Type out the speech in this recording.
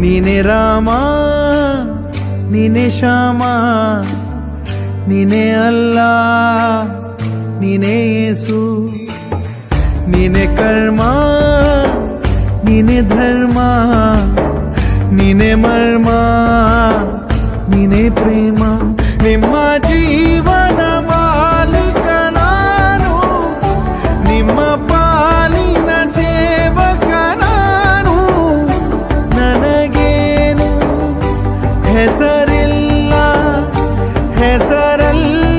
ನೀನೆ ರಾಮ, ನೀನೆ ಶ್ಯಾಮ, ನೀನೆ ಅಲ್ಲ, ನೀನೆ ಯೇಸು, ನೀನೆ ಕರ್ಮ, ನೀನೆ ಧರ್ಮ, ನೀನೆ ಮರ್ಮ, ನೀನೆ ಪ್ರೇಮ. ನಿಮ್ಮ ಜೀವ ಹೆಸರಿಲ್ಲ ಹೆಸರಲ್ಲ.